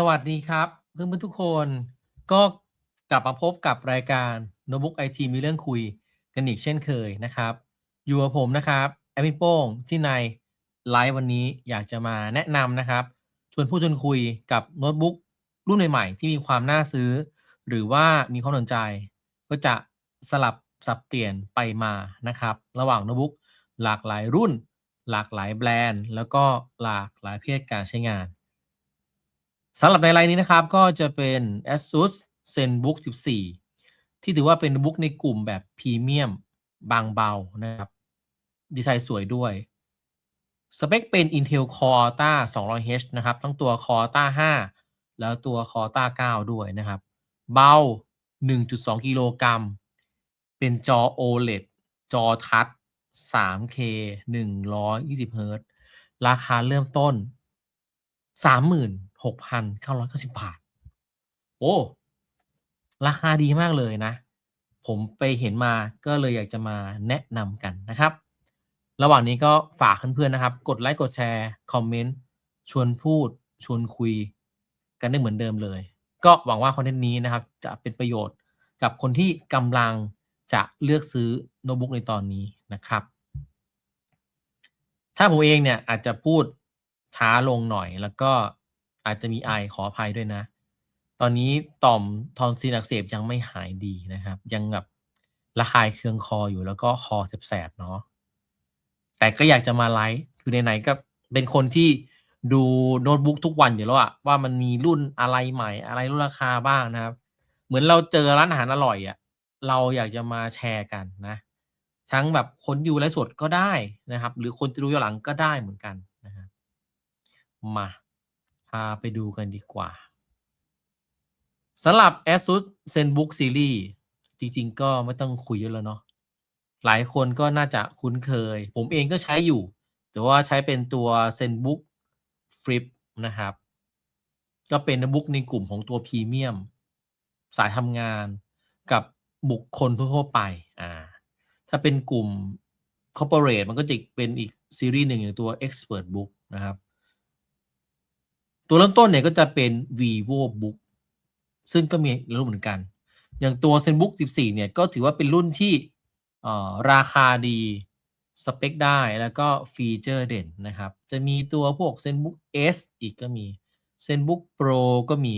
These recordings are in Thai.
สวัสดีครับเพื่อนๆทุกคนก็กลับมาพบกับรายการ Notebook IT มีเรื่องคุยกันอีกเช่นเคยนะครับ อยู่กับผมนะครับแอดมิโป้งที่ในไลฟ์วันนี้อยากจะมาแนะนำนะครับ ชวนผู้ชวนคุยกับโน้ตบุ๊กรุ่นใหม่ๆที่มีความน่าซื้อ หรือว่ามีความสนใจ ก็จะสลับสับเปลี่ยนไปมานะครับ ระหว่างโน้ตบุ๊กหลากหลายรุ่น หลากหลายแบรนด์ แล้วก็หลากหลายเพศการใช้งาน สำหรับในไลน์นี้นะครับก็จะเป็น ASUS ZenBook 14 ที่ถือว่าเป็นบุ๊กในกลุ่มแบบพรีเมียมบางเบานะครับ ดีไซน์สวยด้วย สเปคเป็น Intel Core Ultra 200H นะครับ ทั้งตัว Core Ultra 5 แล้วตัว Core Ultra 9 ด้วยนะครับ เบา 1.2 กิโลกรัม เป็นจอ OLED จอทัช 3K 120 Hz ราคาเริ่มต้น 30,000 36,990 บาท โอ้ ราคาดีมากเลยนะ ผมไปเห็นมาก็เลยอยากจะมาแนะนำกันนะครับ ระหว่างนี้ก็ฝากเพื่อนๆนะครับ กดไลค์กดแชร์ คอมเมนต์ ชวนพูด ชวนคุย กันได้เหมือนเดิมเลย ก็หวังว่าคอนเทนต์นี้นะครับ จะเป็นประโยชน์กับคนที่กำลังจะเลือกซื้อโน้ตบุ๊กในตอนนี้นะครับ ถ้าผมเองเนี่ยอาจจะพูดช้าลงหน่อยแล้วก็ อาจจะมีไอขออภัยด้วยนะ ตอนนี้ต่อมทอนซิลอักเสบยังไม่หายดีนะครับ ยังแบบระคายเคืองคออยู่แล้วก็คอแสบๆเนาะแต่ก็อยากจะมาไลฟ์คือไหนๆก็เป็นคนที่ดูโน้ตบุ๊กทุกวันอยู่แล้วอะว่ามันมีรุ่นอะไรใหม่ อะไรรุ่นราคาบ้างนะครับ เหมือนเราเจอร้านอาหารอร่อยอะเราอยากจะมาแชร์กันนะ ทั้งแบบคนดูไลฟ์สดก็ได้นะครับ หรือคนจะดูย้อนหลังก็ได้เหมือนกันนะครับมา พาไปดูกันดีกว่าสำหรับ ASUS ZenBook Series จริง ๆ ก็ไม่ต้องคุยเยอะแล้วเนาะหลายคนก็น่าจะคุ้นเคย ผมเองก็ใช้อยู่ แต่ว่าใช้เป็นตัว ZenBook Flip นะครับ ก็เป็นโน้ตบุ๊กในกลุ่มของตัวพรีเมียม สายทำงานกับบุคคลทั่วๆไป อ่า ถ้าเป็นกลุ่ม corporate มันก็จะเป็นอีกซีรีส์หนึ่งอย่างตัว expert book นะครับ ตัวเริ่มต้นเนี่ยก็จะเป็น vivo book ซึ่งก็มีรุ่นเหมือนกัน อย่างตัว ZenBook 14 เนี่ย ก็ถือว่าเป็นรุ่นที่ราคาดีสเปคได้แล้วก็ฟีเจอร์เด่นนะครับ จะมีตัวพวก ZenBook S อีกก็มี ZenBook Pro ก็มี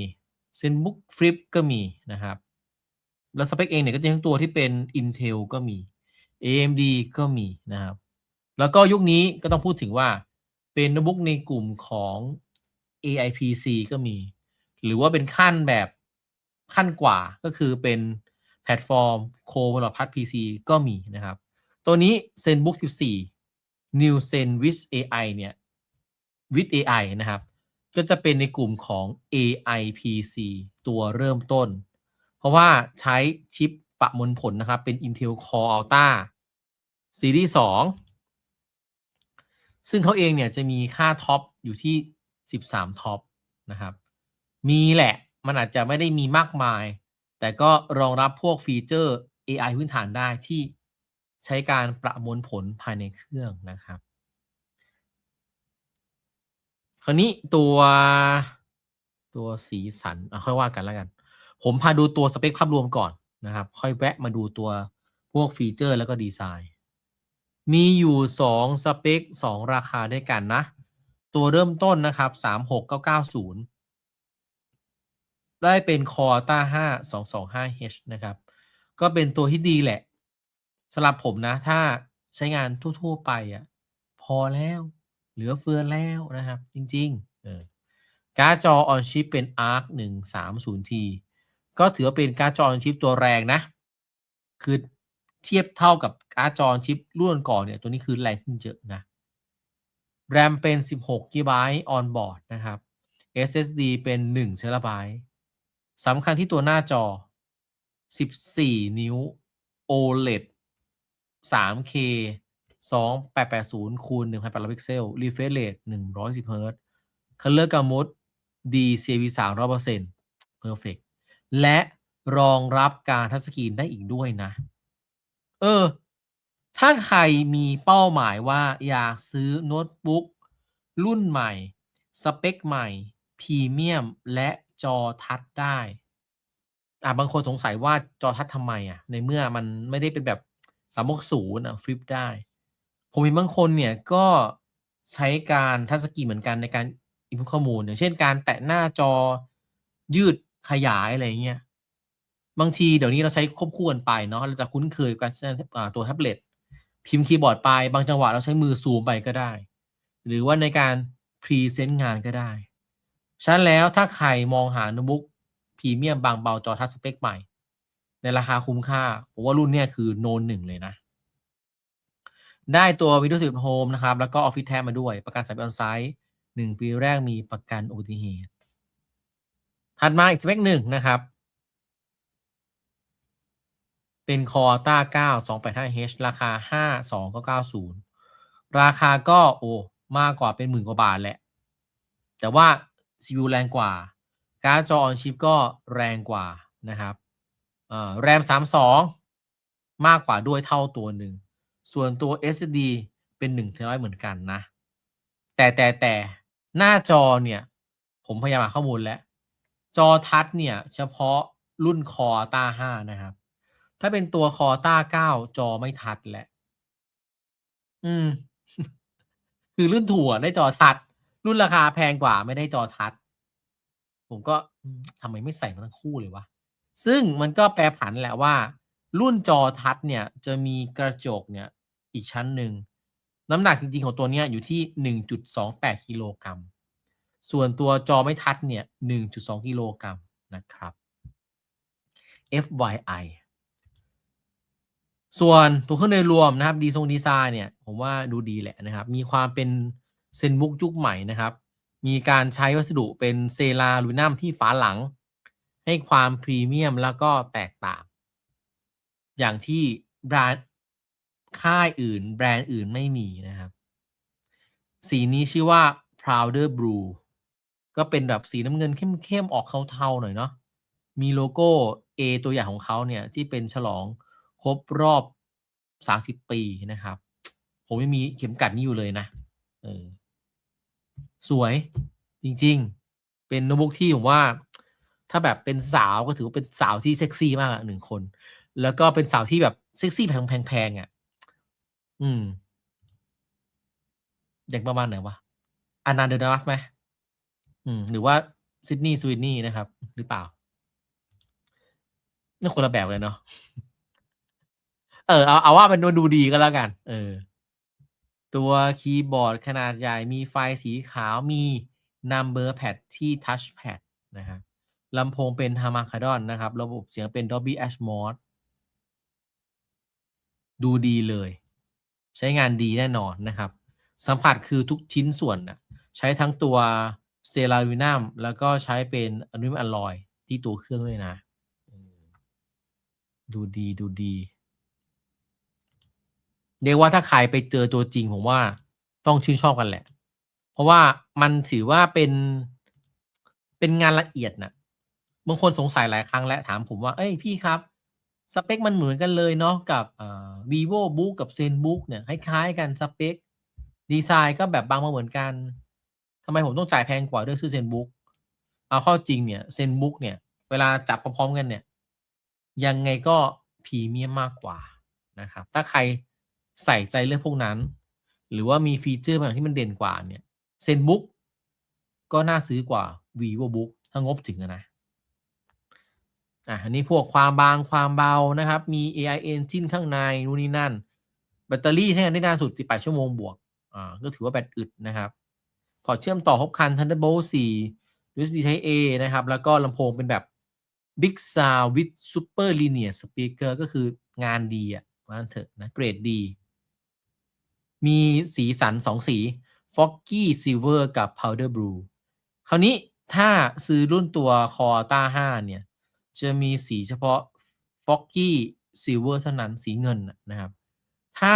ZenBook Flip ก็มีนะครับ แล้วสเปคเองเนี่ยก็จะทั้งตัวที่เป็น Intel ก็มี AMD ก็มีนะครับ แล้วก็ยุคนี้ก็ต้องพูดถึงว่าเป็นโน้ตบุ๊กในกลุ่มของ AI PC ก็มี หรือว่าเป็นขั้นแบบขั้นกว่าก็คือเป็นแพลตฟอร์มโคบลพัท PC ก็มีนะครับ ตัวนี้ ZenBook 14 New Zen with AI เนี่ย with AI นะครับ ก็จะเป็นในกลุ่มของ AI PC ตัวเริ่มต้น เพราะว่าใช้ชิปประมวลผลนะครับ เป็น Intel Core Ultra ซีรีส์2ซึ่งเขาเองเนี่ยจะมีค่าท็อปอยู่ที่ 13 ท็อปนะครับ มีแหละมันอาจจะไม่ได้มีมากมาย แต่ก็รองรับพวกฟีเจอร์ AI พื้นฐานได้ที่ใช้การประมวลผลภายในเครื่องนะครับ คราวนี้ตัวตัวสีสันค่อยว่ากันแล้วกัน ผมพาดูตัวสเปคภาพรวมก่อนนะครับ ค่อยแวะมาดูตัวพวกฟีเจอร์แล้วก็ดีไซน์ มีอยู่ 2 สเปค 2 ราคาด้วยกันนะ ตัวเริ่มต้นนะครับ36990ได้เป็น Core Ultra 5 225H นะครับ ก็เป็นตัวที่ดีแหละสำหรับผมนะ ถ้าใช้งานทั่ว ๆ ไปอะพอแล้ว เหลือเฟือแล้วนะครับ จริงๆเออการ์ดจอ on chip เป็น Arc 130T ก็ถือว่าเป็นการ์ดจอ on chip ตัวแรงนะ คือเทียบเท่ากับการ์ดจอ on chip รุ่นก่อนเนี่ย ตัวนี้คือแรงขึ้นเยอะนะ RAM เป็น 16 GB on board นะครับ SSD เป็น1 TB สำคัญที่ตัวหน้าจอ 14 นิ้ว OLED 3K 2880คูณ1,800พิกเซล refresh rate 110 Hz Color Gamut DCV 300% Perfect และรองรับการทัชสกรีนได้อีกด้วยนะ เออ ถ้าใครมีเป้าหมายว่าอยากซื้อโน้ตบุ๊กรุ่นใหม่ สเปคใหม่พรีเมียมและจอทัชได้ อะบางคนสงสัยว่าจอทัชทำไมอะ ในเมื่อมันไม่ได้เป็นแบบสามกศูนย์อะฟลิปได้ ผมเห็นบางคนเนี่ยก็ใช้การทัชสกรีนเหมือนกันในการอินพุตข้อมูลอย่างเช่นการแตะหน้าจอยืดขยายอะไรเงี้ยบางทีเดี๋ยวนี้เราใช้ควบคู่กันไปเนาะเราจะคุ้นเคยกับตัวแท็บเล็ต พิมพ์คีย์บอร์ดไปบางจังหวะเราใช้มือซูมไปก็ได้ หรือว่าในการพรีเซนต์งานก็ได้ฉะนั้นแล้วถ้าใครมองหาโน้ตบุ๊กพรีเมียมบางเบาจอทัชสเปคใหม่ ในราคาคุ้มค่า ผมว่ารุ่นเนี้ยคือโนนหนึ่งเลยนะ ได้ตัว Windows 10 Home นะครับ แล้วก็ Office Tab มาด้วยประกันสายออนไซต์1ปีแรกมีประกันอุบัติเหตุถัดมาอีกสเปคหนึ่งนะครับ เป็น Core Ultra 9 285H ราคา 52,990 ราคาก็โอ้มากกว่าเป็นหมื่นกว่าบาทแหละ แต่ว่า CPU แรงกว่า การ์ดจอ on chip ก็แรงกว่านะครับแรม 32 มากกว่าด้วยเท่าตัวหนึ่ง ส่วนตัว SSD เป็น1 t b เหมือนกันนะ แต่แต่แต่หน้าจอเนี่ย ผมพยายามหาข้อมูลแล้ว จอทัชเนี่ย เฉพาะรุ่น Core Ultra 5นะครับ ถ้าเป็นตัว Core Ultra 9จอไม่ทัชแหละ อืม คือรุ่นถั่วได้จอทัชรุ่นราคาแพงกว่าไม่ได้จอทัชผมก็ทำไมไม่ใส่มาทั้งคู่เลยวะ ซึ่งมันก็แปรผันแหละว่า รุ่นจอทัชเนี่ย จะมีกระจกเนี่ย อีกชั้นหนึ่ง น้ำหนักจริงๆของตัวเนี้ยอยู่ที่ 1.28กิโลกรัม ส่วนตัวจอไม่ทัชเนี่ย 1.2กิโลกรัมนะครับ FYI ส่วนตัวเครื่องโดยรวมนะครับดีทรงดีไซน์เนี่ยผมว่าดูดีแหละนะครับ มีความเป็นเซนบุกยุคใหม่นะครับ มีการใช้วัสดุเป็นเซราลูนัมที่ฝาหลัง ให้ความพรีเมียมแล้วก็แตกต่าง อย่างที่แบรนด์ค่ายอื่น แบรนด์อื่นไม่มีนะครับ สีนี้ชื่อว่า Prouder Blue ก็เป็นแบบสีน้ำเงินเข้มๆออกเทาๆหน่อยเนาะมีโลโก้ A ตัวอย่างของเขาเนี่ยที่เป็นฉลอง ครบรอบ 30 ปีนะครับ ผมไม่มีเข็มกัดนี้อยู่เลยนะเออสวยจริง ๆ เป็นโน้ตบุ๊กที่ผมว่า ถ้าแบบเป็นสาวก็ถือว่าเป็นสาวที่เซ็กซี่มากหนึ่งคน แล้วก็เป็นสาวที่แบบเซ็กซี่แพงๆอะ อืมเด็กประมาณไหนวะอานาเดนัสไหมอืม หรือว่าซิดนีย์สวีนนี่นะครับ หรือเปล่านี่คนละแบบเลยเนาะ เออเอาเอาว่ามันดูดีก็แล้วกัน เออ ตัวคีย์บอร์ดขนาดใหญ่มีไฟสีขาวมี Number Pad ที่ Touchpad นะครับลำโพงเป็น Harman-Kardon นะครับ ระบบเสียงเป็น Dolby Atmos ดูดีเลย ใช้งานดีแน่นอนนะครับ สัมผัสคือทุกชิ้นส่วนนะใช้ทั้งตัวเซราวินัมแล้วก็ใช้เป็นอลูมิเนียมอลลอยที่ตัวเครื่องด้วยนะ ดูดีดูดี เรียกว่าถ้าใครไปเจอตัวจริงผมว่าต้องชื่นชอบกันแหละ เพราะว่ามันถือว่าเป็นเป็นงานละเอียดนะบางคนสงสัยหลายครั้งแล้วถามผมว่า เอ้ยพี่ครับ สเปคมันเหมือนกันเลยเนาะกับ vivo book กับ zenbook เนี่ยคล้ายๆกันสเปคดีไซน์ก็แบบบางมาเหมือนกันทำไมผมต้องจ่ายแพงกว่าด้วยซื้อ zenbook เอาข้าจริงเนี่ย zenbook เนี่ย เวลาจับพร้อมๆกันเนี่ย ยังไงก็พรีเมียมมากกว่านะครับ ถ้าใคร ใส่ใจเรื่องพวกนั้น หรือว่ามีฟีเจอร์บางที่มันเด่นกว่าเนี่ยเซนบุ๊กก็น่าซื้อกว่า vivo book ถ้างบถึงนะอะอันนี้พวกความบางความเบานะครับ มี AI engine ข้างในนู่นนี่นั่น แบตเตอรี่ใช้งานได้นานสุด 18 ชั่วโมงบวกอ่าก็ถือว่าแบตอึดนะครับพอเชื่อมต่อครบคัน Thunderbolt 4 USB Type A นะครับ แล้วก็ลำโพงเป็นแบบ Big Sound with Super Linear Speaker ก็คืองานดีอะว่าเถอะนะ เกรดดี มีสีสัน2สี Foggy Silver กับ Powder Blue คราวนี้ถ้าซื้อรุ่นตัว Core Ultra 5เนี่ย จะมีสีเฉพาะ Foggy Silver เท่านั้นสีเงินนะครับ ถ้า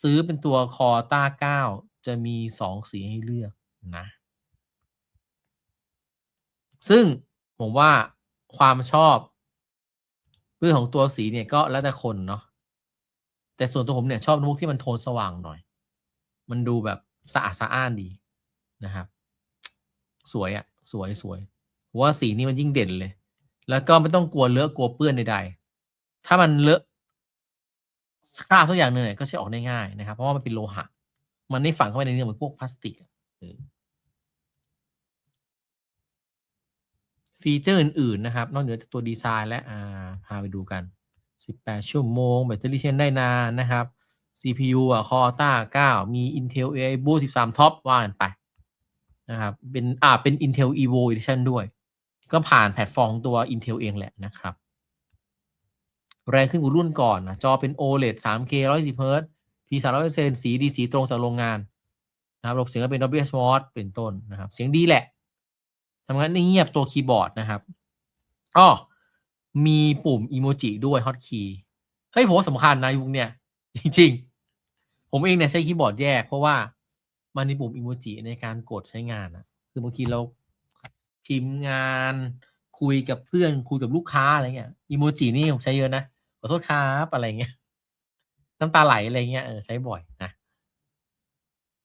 ซื้อเป็นตัว Core Ultra 9จะมี 2 สีให้เลือกนะ ซึ่งผมว่าความชอบเรื่องของตัวสีเนี่ยก็แล้วแต่คนเนาะ แต่ส่วนตัวผมเนี่ยชอบโน้ตบุ๊กที่มันโทนสว่างหน่อย มันดูแบบสะอาดสะอ้านดีนะครับ สวยอะ่ะสวยสวยว่าสีนี้มันยิ่งเด่นเลย แล้วก็ไม่ต้องกลัวเลอะกลัวเปื้อนใดๆ ถ้ามันเลอะคราบสักอย่างหนึ่งเนี่ยก็ใช้ออกได้ง่ายนะครับ เพราะว่ามันเป็นโลหะ มันไม่ฝังเข้าไปในเนื้อเหมือนพวกพลาสติกฟีเจอร์อื่นๆนะครับ นอกเหนือจากตัวดีไซน์และอ่าพาไปดูกัน 18 ชั่วโมง แบตเตอรี่ใช้ได้นานนะครับ CPU อะ Core Ultra 9 มี Intel AI Boost 13 Top ว่ากันไปนะครับ เป็นอ่าเป็น Intel Evo Edition ด้วย ก็ผ่านแพลตฟอร์มตัว Intel เองแหละนะครับ แรงขึ้นกว่ารุ่นก่อนนะจอเป็น OLED 3K 110 Hz P 300%สีดีสีตรงจากโรงงานนะครับระบบเสียงก็เป็น Dolby Atmos เป็นต้นนะครับ เสียงดีแหละทำงานเงียบตัวคีย์บอร์ดนะครับอ้อ มีปุ่มอีโมจิด้วยฮอตคีย์เฮ้ยผมว่าสำคัญนะยุคเนี่ย จริงๆ ผมเองเนี่ยใช้คีย์บอร์ดแยก เพราะว่ามันมีปุ่มอีโมจิในการกดใช้งานนะคือบางทีเราพิมพ์งานคุยกับเพื่อนคุยกับลูกค้าอะไรเงี้ยอีโมจินี่ผมใช้เยอะนะขอโทษครับอะไรเงี้ยน้ำตาไหลอะไรเงี้ยเออใช้บ่อยนะ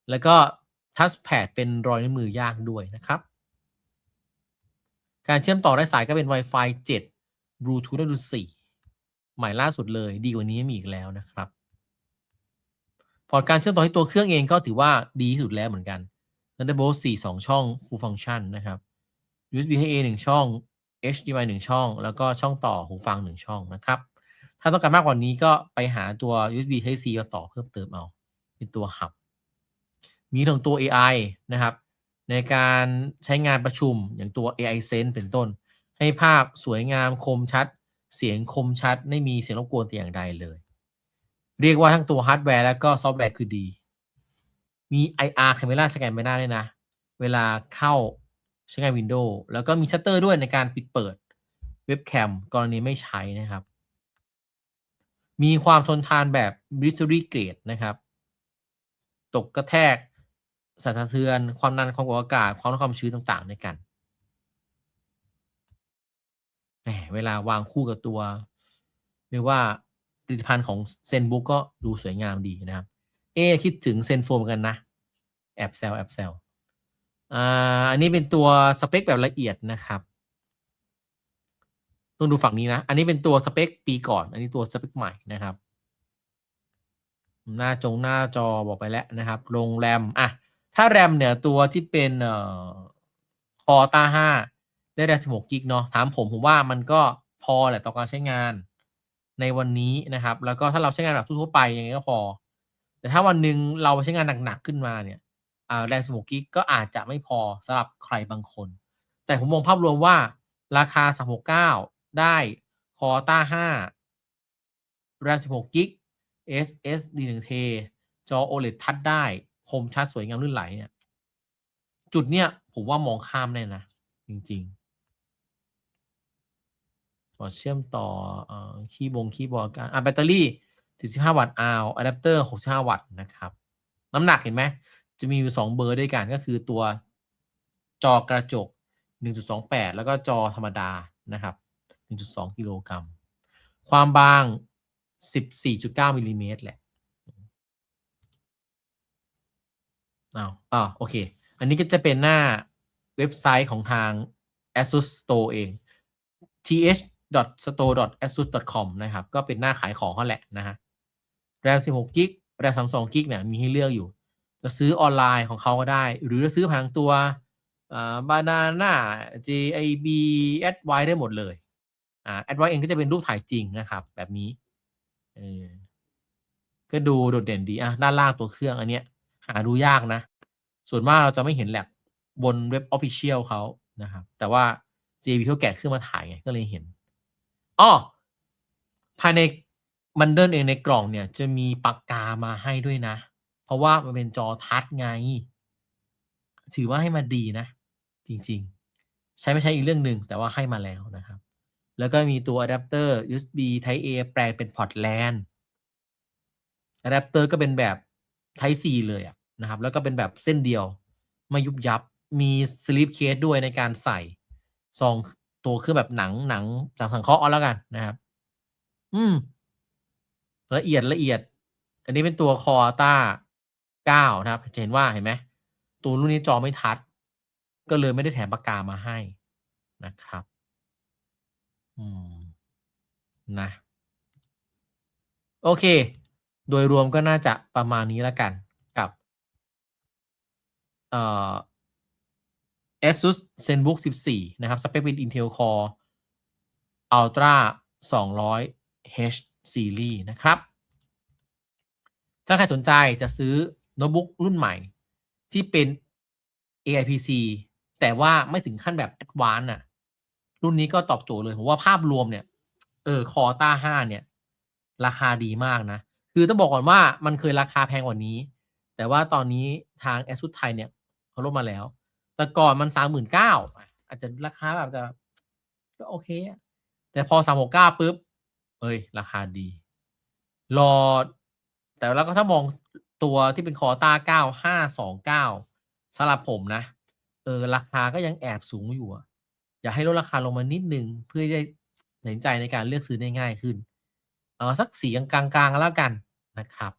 แล้วก็ทัชแพดเป็นรอยนิ้วมือยากด้วยนะครับ การเชื่อมต่อได้สายก็เป็น Wi-Fi 7 Bluetooth ได้ดู4ใหม่ล่าสุดเลยดีกว่านี้มีอีกแล้วนะครับ พอร์ตการเชื่อมต่อให้ตัวเครื่องเองก็ถือว่าดีที่สุดแล้วเหมือนกัน Thunderbolt 4 2 ช่อง Full Function นะครับ USB A 1 ช่อง HDMI 1 ช่อง แล้วก็ช่องต่อหูฟัง 1 ช่องนะครับ ถ้าต้องการมากกว่านี้ก็ไปหาตัว USB Type C มาต่อเพิ่มเติมเอา เป็นตัวหับ มีถึงตัว AI นะครับ ในการใช้งานประชุมอย่างตัว AI Sense เป็นต้น ให้ภาพสวยงามคมชัด เสียงคมชัด ไม่มีเสียงรบกวนแต่อย่างใดเลย เรียกว่าทั้งตัวฮาร์ดแวร์แล้วก็ซอฟต์แวร์คือดี มี IR Camera สแกนไม่ได้เลยนะ เวลาเข้าใช้งาน Windows แล้วก็มีชัตเตอร์ด้วยในการปิดเปิดเว็บแคมกรณีไม่ใช้นะครับ มีความทนทานแบบ b r i s t o r y Grade นะครับ ตกกระแทกสั่นสะเทือน ความดันความกดอากาศ ความร้อนความชื้นต่างๆ ในกัน เวลาวางคู่กับตัวเรียกว่าผลิตภัณฑ์ของเซนบุ๊กก็ดูสวยงามดีนะครับ เอคิดถึงเซนโฟมกันนะ แอบแซวแอบแซวอ่าอันนี้เป็นตัวสเปคแบบละเอียดนะครับต้องดูฝั่งนี้นะ อันนี้เป็นตัวสเปคปีก่อน อันนี้ตัวสเปคใหม่นะครับ หน้าจงหน้าจอบอกไปแล้วนะครับลงแรม อะ ถ้าแรมเนี่ยตัวที่เป็นเอ่อคอต้าห้า ได้แรม16กิกเนาะถามผมผมว่ามันก็พอแหละต่อการใช้งานในวันนี้นะครับ แล้วก็ถ้าเราใช้งานแบบทั่วไปยังไงก็พอ แต่ถ้าวันหนึ่งเราใช้งานหนักๆขึ้นมาเนี่ยอ่าแรม16กิกก็อาจจะไม่พอสำหรับใครบางคน แต่ผมมองภาพรวมว่าราคา 369 ได้คอต้า5แรม16กิก SSD 1 t จอ OLED ทัชได้คมชัดสวยงามลื่นไหลเนี่ย จุดเนี้ยผมว่ามองข้ามแน่นะ จริง ๆ พอเชื่อมต่อคีย์บงคีย์บอร์ดกันอะแบตเตอรี่ 45 วัตต์อาวอะแดปเตอร์ 65 วัตต์นะครับ น้ำหนักเห็นไหม จะมีอยู่ 2 เบอร์ด้วยกันก็คือตัวจอกระจก 1.28 แล้วก็จอธรรมดานะครับ 1.2 กิโลกรัม ความบาง 14.9มิลลิเมตรแหละอ้าวอ่าโอเค อันนี้ก็จะเป็นหน้าเว็บไซต์ของทาง ASUS Store เอง TH th.store.asus.com นะครับ ก็เป็นหน้าขายของเขาแหละนะฮะแรม16กิกแรม32กิกเนี่ยมีให้เลือกอยู่ จะซื้อออนไลน์ของเขาก็ได้ หรือจะซื้อผ่านทางตัวอ่า Banana JIB AdWise ได้หมดเลยอ่า AdWise เองก็จะเป็นรูปถ่ายจริงนะครับ แบบนี้เออก็ดูโดดเด่นดีอะด้านล่างตัวเครื่องอันเนี้ย หาดูยากนะ ส่วนมากเราจะไม่เห็นแลบบนเว็บ Official เขานะครับ แต่ว่า JB เขาแกะเครื่องมาถ่ายไงก็เลยเห็น อ้อภายในมันเดิลเองในกล่องเนี่ย จะมีปากกามาให้ด้วยนะ เพราะว่ามันเป็นจอทัชไง ถือว่าให้มาดีนะ จริงๆ ใช้ไม่ใช้อีกเรื่องหนึ่งแต่ว่าให้มาแล้วนะครับ แล้วก็มีตัวอะแดปเตอร์ USB Type A แปลงเป็นพอร์ตแลนอะแดปเตอร์ก็เป็นแบบ Type C เลยนะครับ แล้วก็เป็นแบบเส้นเดียว ไม่ยุบยับมีสลิปเคสด้วยในการใส่ซอง ตัวเครื่องแบบหนังหนังหนังสังเคราะห์เอาแล้วกันนะครับ อืม ละเอียดละเอียด อันนี้เป็นตัว Corta 9นะครับจะเห็นว่าเห็นไหมตัวรุ่นนี้จอไม่ทัชก็เลยไม่ได้แถมปากกามาให้นะครับ อืม นะ โอเค โดยรวมก็น่าจะประมาณนี้แล้วกันกับ เอ่อ ASUS ZenBook 14 นะครับ สเปคเป็น Intel Core Ultra 200 H Series นะครับ ถ้าใครสนใจจะซื้อโน้ตบุ๊กรุ่นใหม่ที่เป็น AIPC แต่ว่าไม่ถึงขั้นแบบหวาน่ะ รุ่นนี้ก็ตอบโจทย์เลย ผมว่าภาพรวมเนี่ย เออ Corta 5เนี่ย ราคาดีมากนะ คือต้องบอกก่อนว่ามันเคยราคาแพงกว่านี้ แต่ว่าตอนนี้ทาง ASUS ไทยเนี่ยเขาลดมาแล้ว แต่ก่อนมัน39,000อาจจะราคาแบบจะก็โอเคอะแต่พอ369ปุ๊บ เอ้ย ราคาดี รอ แต่แล้วก็ถ้ามองตัวที่เป็น Corta 9 529สองเก้าสำหรับผมนะ เออ ราคาก็ยังแอบสูงอยู่อะอยากให้ลดราคาลงมานิดนึง เพื่อได้ตัดสินใจในการเลือกซื้อได้ง่ายขึ้น เอาสักสีกลางๆแล้วกันนะครับ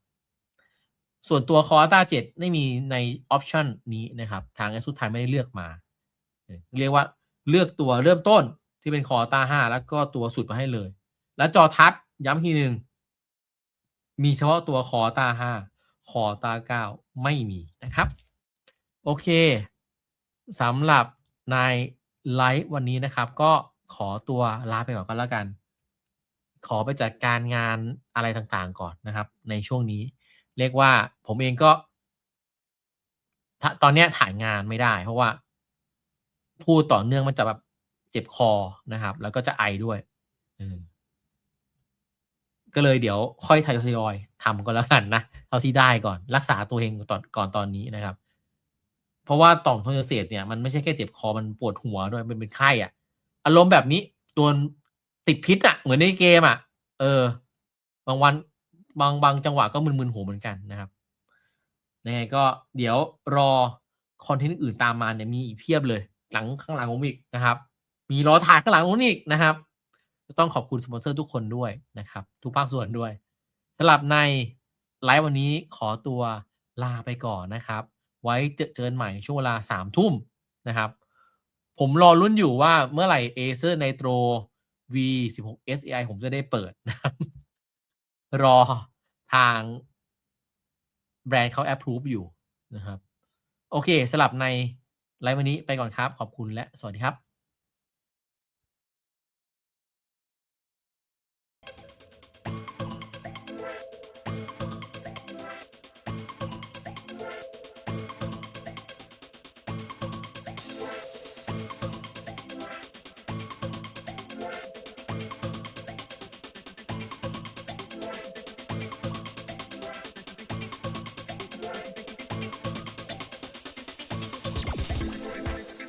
ส่วนตัว Corta 7ไม่มีในออปชันนี้นะครับ ทาง ASUS ไทยไม่ได้เลือกมา เรียกว่าเลือกตัวเริ่มต้นที่เป็น Corta 5แล้วก็ตัวสุดมาให้เลย แล้วจอทัชย้ำทีหนึ่งมีเฉพาะตัว Corta 5 Corta 9ไม่มีนะครับ โอเคสำหรับในไลฟ์วันนี้นะครับ ก็ขอตัวลาไปก่อนก็แล้วกัน ขอไปจัดการงานอะไรต่างๆก่อนนะครับ ในช่วงนี้ เรียกว่าผมเองก็ตอนนี้ถ่ายงานไม่ได้ เพราะว่า พูดต่อเนื่องมันจะแบบเจ็บคอนะครับ แล้วก็จะไอด้วยก็เลยเดี๋ยวค่อยทยอยทำก็แล้วกันนะเท่าที่ได้ก่อนรักษาตัวเองก่อนก่อนตอนนี้นะครับ เพราะว่าต่อมทอนซิลเสพเนี่ยมันไม่ใช่แค่เจ็บคอมันปวดหัวด้วยมันเป็นไข้อะ อารมณ์แบบนี้ตัวติดพิษอะ เหมือนในเกมอะ เออบางวัน บางบางจังหวะก็มึนๆหัวเหมือนกันนะครับยังไงก็เดี๋ยวรอคอนเทนต์อื่นตามมาเนี่ยมีอีกเพียบเลย หลังข้างหลังผมอีกนะครับ มีรอถ่ายข้างหลังผมอีกนะครับต้องขอบคุณสปอนเซอร์ทุกคนด้วยนะครับ ทุกภาคส่วนด้วยสำหรับในไลฟ์วันนี้ขอตัวลาไปก่อนนะครับ ไว้เจอเจอกันใหม่ช่วงเวลาสามทุ่มนะครับ ผมรอรุ่นอยู่ว่าเมื่อไหร่ Acer Nitro V16 SAI ผมจะได้เปิดนะครับ รอทางแบรนด์เขา approve อยู่นะครับ โอเคสลับในไลฟ์วันนี้ไปก่อนครับ ขอบคุณและสวัสดีครับ